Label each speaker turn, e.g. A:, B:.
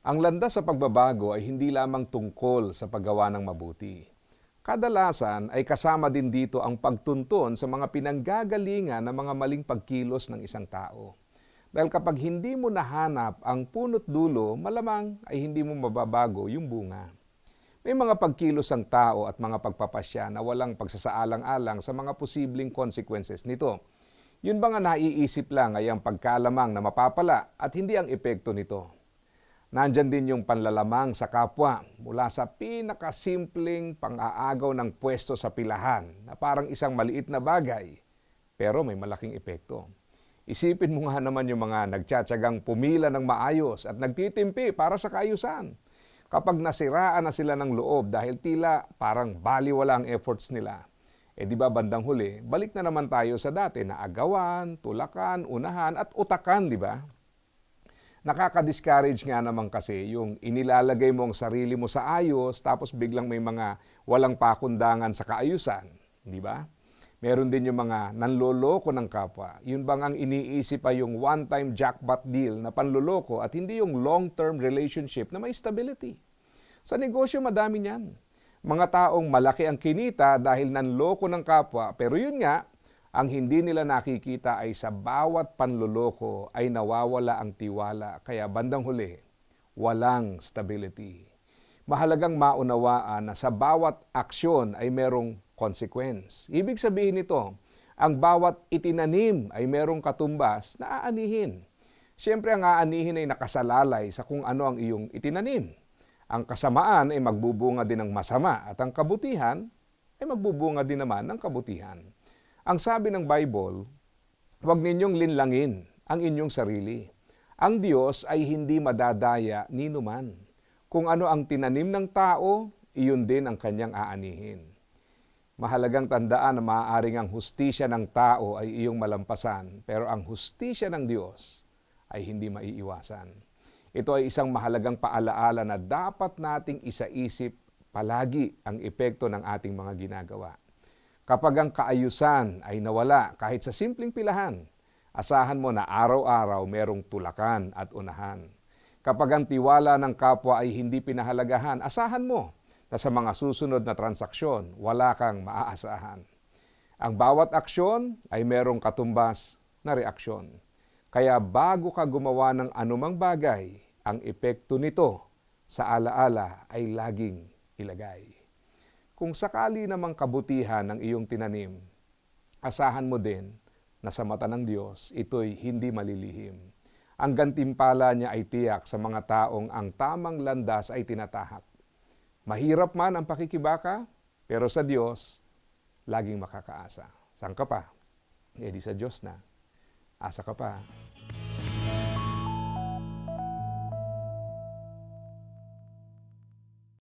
A: Ang landas sa pagbabago ay hindi lamang tungkol sa paggawa ng mabuti. Kadalasan ay kasama din dito ang pagtuntun sa mga pinanggagalingan ng mga maling pagkilos ng isang tao. Dahil kapag hindi mo nahanap ang punot dulo, malamang ay hindi mo mababago yung bunga. May mga pagkilos ang tao at mga pagpapasya na walang pagsasaalang-alang sa mga posibleng consequences nito. Yun ba nga naiisip lang ay ang pagkalamang na mapapala at hindi ang epekto nito. Nandyan din yung panlalamang sa kapwa mula sa pinakasimpleng pang-aagaw ng pwesto sa pilahan na parang isang maliit na bagay pero may malaking epekto. Isipin mo nga naman yung mga nagtsatsagang pumila ng maayos at nagtitimpi para sa kaayusan. Kapag nasiraan na sila ng loob dahil tila parang baliwala ang efforts nila, eh di ba bandang huli, balik na naman tayo sa dati na agawan, tulakan, unahan at utakan, di ba? Nakaka-discourage nga naman kasi yung inilalagay mo ang sarili mo sa ayos tapos biglang may mga walang pakundangan sa kaayusan, di ba? Meron din yung mga nanloloko ng kapwa. Yun bang ang iniisip pa yung one-time jackpot deal na panloloko at hindi yung long-term relationship na may stability. Sa negosyo madami niyan. Mga taong malaki ang kinita dahil nanloko ng kapwa pero yun nga, ang hindi nila nakikita ay sa bawat panloloko ay nawawala ang tiwala. Kaya bandang huli, walang stability. Mahalagang maunawaan na sa bawat aksyon ay merong consequence. Ibig sabihin nito, ang bawat itinanim ay merong katumbas na aanihin. Siyempre ang aanihin ay nakasalalay sa kung ano ang iyong itinanim. Ang kasamaan ay magbubunga din ng masama at ang kabutihan ay magbubunga din naman ng kabutihan. Ang sabi ng Bible, huwag ninyong linlangin ang inyong sarili. Ang Diyos ay hindi madadaya ni numan. Kung ano ang tinanim ng tao, iyon din ang kanyang aanihin. Mahalagang tandaan na maaaring ang hustisya ng tao ay iyong malampasan, pero ang hustisya ng Diyos ay hindi maiiwasan. Ito ay isang mahalagang paalaala na dapat nating isaisip palagi ang epekto ng ating mga ginagawa. Kapag ang kaayusan ay nawala kahit sa simpleng pilahan, asahan mo na araw-araw merong tulakan at unahan. Kapag ang tiwala ng kapwa ay hindi pinahalagahan, asahan mo na sa mga susunod na transaksyon, wala kang maaasahan. Ang bawat aksyon ay merong katumbas na reaksyon. Kaya bago ka gumawa ng anumang bagay, ang epekto nito sa alaala ay laging ilagay. Kung sakali namang kabutihan ng iyong tinanim, asahan mo din na sa mata ng Diyos, ito'y hindi malilihim. Ang gantimpala niya ay tiyak sa mga taong ang tamang landas ay tinatahak. Mahirap man ang pakikibaka, pero sa Diyos, laging makakaasa. Saan ka pa? E di sa Diyos na. Asa ka pa.